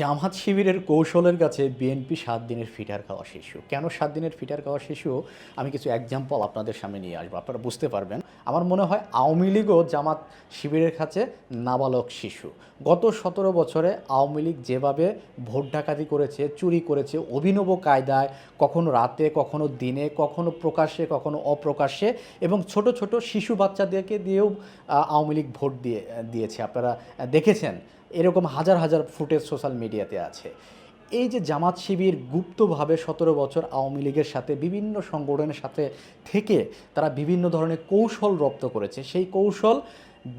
জামাত শিবিরের কৌশলের কাছে বিএনপি সাত দিনের ফিটার খাওয়া শিশু। কেন সাত দিনের ফিটার খাওয়া শিশু? আমি কিছু এক্সাম্পল আপনাদের সামনে নিয়ে আসব, আপনারা বুঝতে পারবেন। আমার মনে হয় আওয়ামী লীগও জামাত শিবিরের কাছে নাবালক শিশু। গত সতেরো বছরে আওয়ামী লীগ যেভাবে ভোট ডাকাতি করেছে, চুরি করেছে, অভিনব কায়দায়, কখনো রাতে, কখনো দিনে, কখনো প্রকাশ্যে, কখনো অপ্রকাশ্যে, এবং ছোট ছোট শিশু বাচ্চাদেরকে দিয়েও আওয়ামী লীগ ভোট দিয়ে, দিয়েছে। আপনারা দেখেছেন এরকম হাজার হাজার ফুটেজ সোশ্যাল মিডিয়াতে আছে। এই যে জামাত শিবির গুপ্তভাবে সতেরো বছর আওয়ামী লীগের সাথে বিভিন্ন সংগঠনের সাথে থেকে তারা বিভিন্ন ধরনের কৌশল রপ্ত করেছে, সেই কৌশল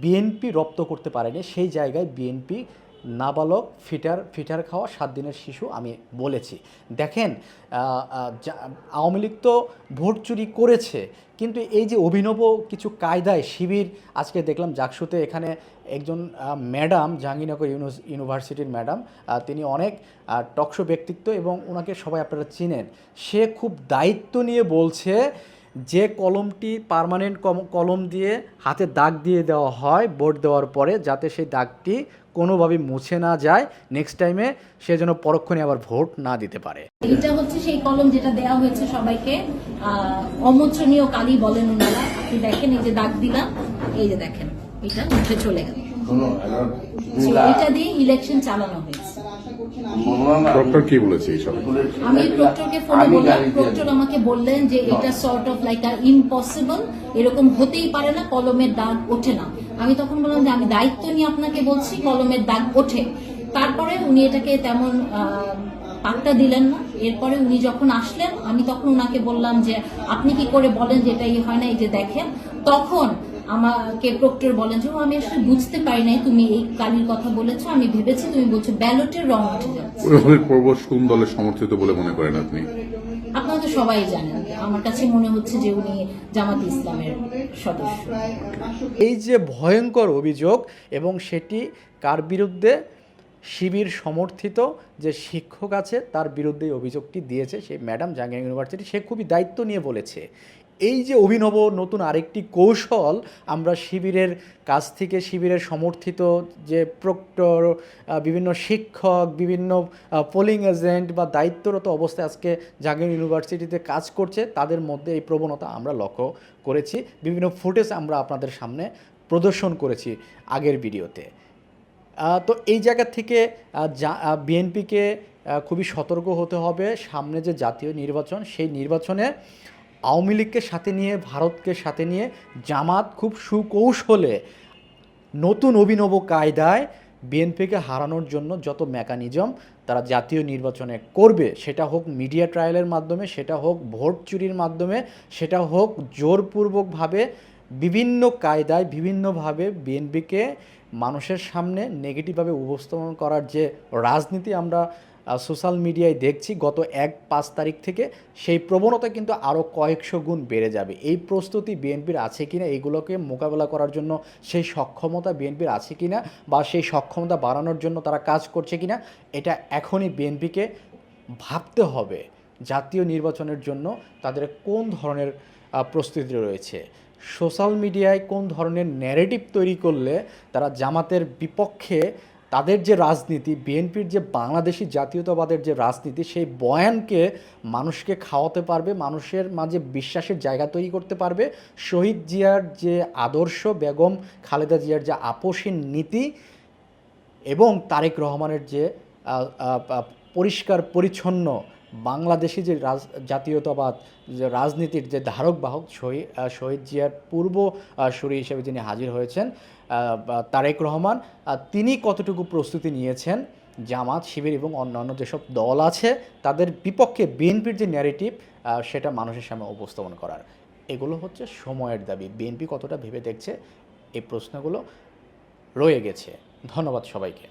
বিএনপি রপ্ত করতে পারেনি, সেই জায়গায় বিএনপি নাবালক, ফিটার ফিটার খাওয়া সাত দিনের শিশু আমি বলেছি। দেখেন আওয়ামী লীগ তো ভোট চুরি করেছে, কিন্তু এই যে অভিনব কিছু কায়দায় শিবির, আজকে দেখলাম জাকসুতে এখানে একজন ম্যাডাম, জাহাঙ্গীরনগর ইউনিভার্সিটির ম্যাডাম তিনি অনেক টকশো ব্যক্তিত্ব এবং ওনাকে সবাই আপনারা চিনেন। সে খুব দায়িত্ব নিয়ে বলছে যে কলমটি পার্মানেন্ট কলম দিয়ে হাতে দাগ দিয়ে দেওয়া হয়, ভোট দেওয়ার পরে যাতে সেই দাগটি কোনোভাবে মুছে না যায় নেক্সট টাইমে সে যেন পরক্ষণে আবার ভোট না দিতে পারে। এটা হচ্ছে সেই কলম যেটা দেয়া হয়েছে সবাইকে। আহ, অমোচনীয় কালি বলেন ওনারা আপনি দেখেন এই যে দাগ দিলাম এই যে দেখেন এটা মুখে চলে গেল। এটা দিয়ে ইলেকশন চালানো হয়েছে। বললাম কি বলেছে এইসব আমি প্রক্টরকে ফোনে বললাম প্রক্টর আমাকে বললেন যে এটা সর্ট অফ লাইক আর ইম্পসিবল এরকম হতেই পারে না কলমের দাগ ওঠে না। আমি তখন বললাম যে আমি দায়িত্ব নিয়ে আপনাকে বলছি কলমের দাগ ওঠে। তারপরে উনি এটাকে তেমন পাত্তা দিলেন না। এরপরে উনি যখন আসলেন আমি তখন ওনাকে বললাম যে আপনি কি করে বলেন যে এটা হয় না এই যে দেখেন? তখন আমাকে প্রক্টর বলেন যে "ও, আমি আসলে বুঝতে পারি নাই তুমি এই কালির কথা বলেছ আমি ভেবেছি তুমি বলছো ব্যালটের রং উঠে যাচ্ছে। সমর্থিত বলে মনে করেন আপনি? তো সবাই জানেন আমার কাছে মনে হচ্ছে যে উনি জামাত ইসলামের সদস্য। এই যে ভয়ঙ্কর অভিযোগ, এবং সেটি কার বিরুদ্ধে? শিবির সমর্থিত যে শিক্ষক আছে, তার বিরুদ্ধে অভিযোগটি দিয়েছে, সেই ম্যাডাম জাহাঙ্গীর ইউনিভার্সিটি, সে খুবই দায়িত্ব নিয়ে বলেছে। এই যে অভিনব নতুন আরেকটি কৌশল আমরা শিবিরের কাছ থেকে শিবিরের সমর্থিত যে প্রক্টর বিভিন্ন শিক্ষক, বিভিন্ন পোলিং এজেন্ট বা দায়িত্বরত অবস্থায় আজকে জাহাঙ্গীর ইউনিভার্সিটিতে কাজ করছে, তাদের মধ্যে এই প্রবণতা আমরা লক্ষ্য করেছি। বিভিন্ন ফুটেজ আমরা আপনাদের সামনে প্রদর্শন করেছি আগের ভিডিওতে। তো এই জায়গা থেকে বিএনপিকে খুবই সতর্ক হতে হবে। সামনে যে জাতীয় নির্বাচন, সেই নির্বাচনে আওয়ামী লীগকে সাথে নিয়ে, ভারতকে সাথে নিয়ে জামাত খুব সুকৌশলে নতুন অভিনব কায়দায় বিএনপিকে হারানোর জন্য যত মেকানিজম তারা জাতীয় নির্বাচনে করবে, সেটা হোক মিডিয়া ট্রায়ালের মাধ্যমে, সেটা হোক ভোট চুরির মাধ্যমে, সেটা হোক জোরপূর্বকভাবে বিভিন্ন কায়দায় বিভিন্নভাবে বিএনপিকে মানুষের সামনে নেগেটিভভাবে উপস্থাপন করার যে রাজনীতি আমরা সোশ্যাল মিডিয়ায় দেখছি গত এক পাঁচ তারিখ থেকে সেই প্রবণতা কিন্তু আরও কয়েকশো গুণ বেড়ে যাবে। এই প্রস্তুতি বিএনপির আছে কিনা এইগুলোকে মোকাবেলা করার জন্য সেই সক্ষমতা বিএনপির আছে কিনা বা সেই সক্ষমতা বাড়ানোর জন্য তারা কাজ করছে কিনা, এটা এখনই বিএনপিকে ভাবতে হবে জাতীয় নির্বাচনের জন্য তাদের কোন ধরনের প্রস্তুতি রয়েছে। সোশ্যাল মিডিয়ায় কোন ধরনের ন্যারেটিভ তৈরি করলে তারা জামাতের বিপক্ষে তাদের যে রাজনীতি, বিএনপির যে বাংলাদেশি জাতীয়তাবাদের যে রাজনীতি, সেই বয়ানকে মানুষকে খাওয়াতে পারবে, মানুষের মাঝে বিশ্বাসের জায়গা তৈরি করতে পারবে। শহীদ জিয়ার যে আদর্শ বেগম খালেদা জিয়ার যে আপোষহীন নীতি এবং তারেক রহমানের যে পরিষ্কার, পরিচ্ছন্ন বাংলাদেশি যে রাজ, জাতীয়তাবাদ, যে রাজনীতির যে ধারক বাহক শহীদ শহীদ জিয়ার পূর্ব সুরি হিসেবে যিনি হাজির হয়েছেন তারেক রহমান তিনি কতটুকু প্রস্তুতি নিয়েছেন, জামাত, শিবির এবং অন্যান্য যেসব দল আছে, তাদের বিপক্ষে বিএনপির যে ন্যারেটিভ সেটা মানুষের সামনে উপস্থাপন করার। এগুলো হচ্ছে সময়ের দাবি। বিএনপি কতটা ভেবে দেখছে, এই প্রশ্নগুলো রয়ে গেছে। ধন্যবাদ সবাইকে।